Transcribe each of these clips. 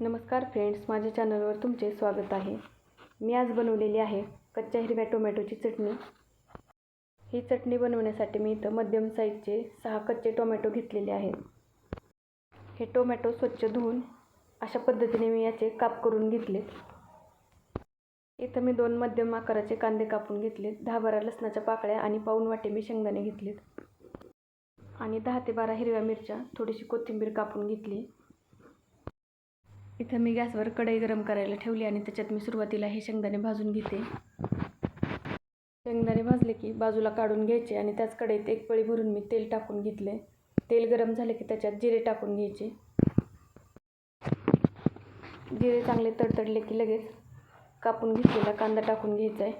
नमस्कार फ्रेंड्स माझ्या चॅनलवर तुमचे स्वागत आहे. मी आज बनवलेली आहे कच्च्या हिरव्या टोमॅटोची चटणी. ही चटणी बनवण्यासाठी मी इथं मध्यम साईजचे सहा कच्चे टोमॅटो घेतलेले आहेत. हे टोमॅटो स्वच्छ धुवून अशा पद्धतीने मी याचे काप करून घेतलेत इथं मी दोन मध्यम आकाराचे कांदे कापून घेतलेत दहा बारा लसणाच्या पाकळ्या आणि पाऊन वाटे मी शेंगदाणे घेतलेत. आणि दहा ते बारा हिरव्या मिरच्या थोडीशी कोथिंबीर कापून घेतली. इथं मी गॅसवर कढई गरम करायला ठेवली आणि त्याच्यात मी सुरुवातीला हे शेंगदाणे भाजून घेते. शेंगदाणे भाजले की बाजूला काढून घ्यायचे आणि त्याच कढईत एक पळी भरून मी तेल टाकून घेतले. तेल गरम झाले की त्याच्यात जिरे टाकून घ्यायचे. जिरे चांगले तडतडले की लगेच कापून घेतलेला कांदा टाकून घ्यायचा आहे.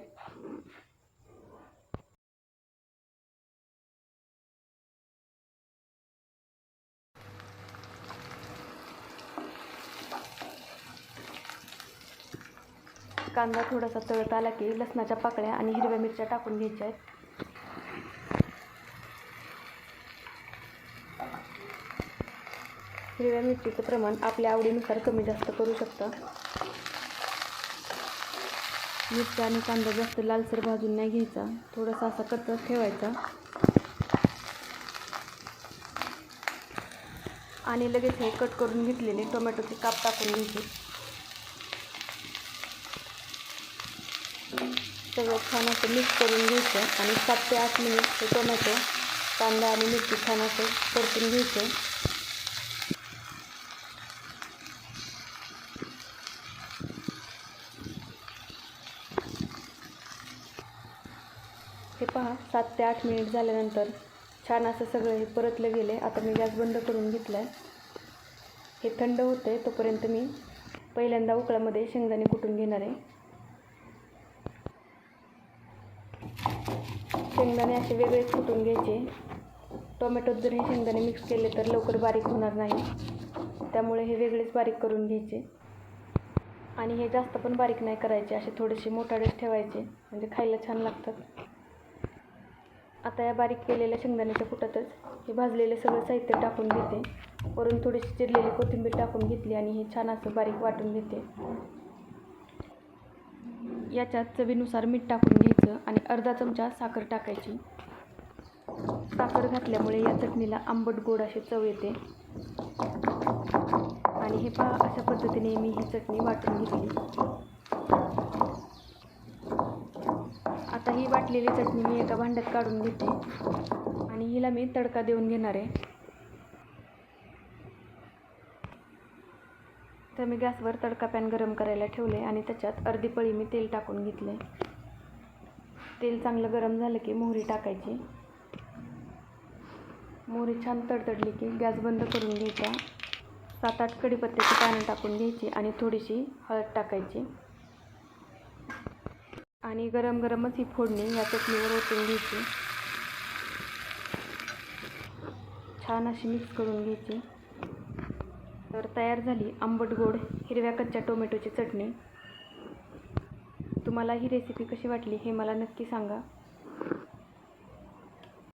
कांदा थोडासा तळत आला की लसणाच्या पाकळ्या आणि हिरव्या मिरच्या टाकून घ्यायच्या आहेत. हिरव्या मिरचीचं प्रमाण आपल्या आवडीनुसार कमी जास्त करू शकता. मिरच्या आणि कांदा जास्त लालसर भाजून नाही घ्यायचा. थोडासा असा कच्चाच ठेवायचा. आणि लगेच हे कट करून घेतलेले टोमॅटोचे काप टाकून घ्यायचे. सगळं छान असं मिक्स करून घ्यायचं आणि सात ते आठ मिनिट हे टोमॅटो कांदा आणि मिरची छान असं परतून घ्यायचं. हे पहा सात ते आठ मिनिट झाल्यानंतर छान असं सगळं हे परतलं गेले आता मी गॅस बंद करून घेतला आहे हे थंड होते तोपर्यंत मी पहिल्यांदा उकळामध्ये शेंगदाणे कुटून घेणार आहे. शेंगदाणे असे वेगळेच फुटून घ्यायचे. टोमॅटोत जर हे शेंगदाणे मिक्स केले तर लवकर बारीक होणार नाही. त्यामुळे हे वेगळेच बारीक करून घ्यायचे. आणि हे जास्त पण बारीक नाही करायचे असे थोडेसे मोठाडेच ठेवायचे म्हणजे खायला छान लागतात. आता या बारीक केलेल्या शेंगदाण्याच्या कुटातच हे भाजलेले सगळं साहित्य टाकून घेते. वरून थोडीशी चिरलेली कोथिंबीर टाकून घेतली आणि हे छान असं बारीक वाटून घेते. याच्यात चवीनुसार मीठ टाकून घेते घ्यायचं आणि अर्धा चमचा साखर टाकायची. साखर घातल्यामुळे या चटणीला आंबट गोड अशी चव येते. आणि हे पहा अशा पद्धतीने मी ही चटणी वाटून घेतली. आता ही वाटलेली चटणी मी एका भांड्यात काढून घेते. आणि हिला मी तडका देऊन घेणार आहे. तर मी गॅसवर तडका पॅन गरम करायला ठेवले आणि त्याच्यात अर्धी पळी मी तेल टाकून घेतले तेल चांगलं गरम झालं की मोहरी टाकायची. मोहरी छान तडतडली की गॅस बंद करून घ्यायचा. सात आठ कढीपत्त्याची पानं टाकून घ्यायची आणि थोडीशी हळद टाकायची. आणि गरम गरमच ही फोडणी या चटणीवर ओतून घ्यायची. छान अशी मिक्स करून घ्यायची. तर तयार झाली आंबट गोड हिरव्या कच्च्या टोमॅटोची चटणी. तुम्हाला ही रेसिपी कशी वाटली हे मला नक्की सांगा.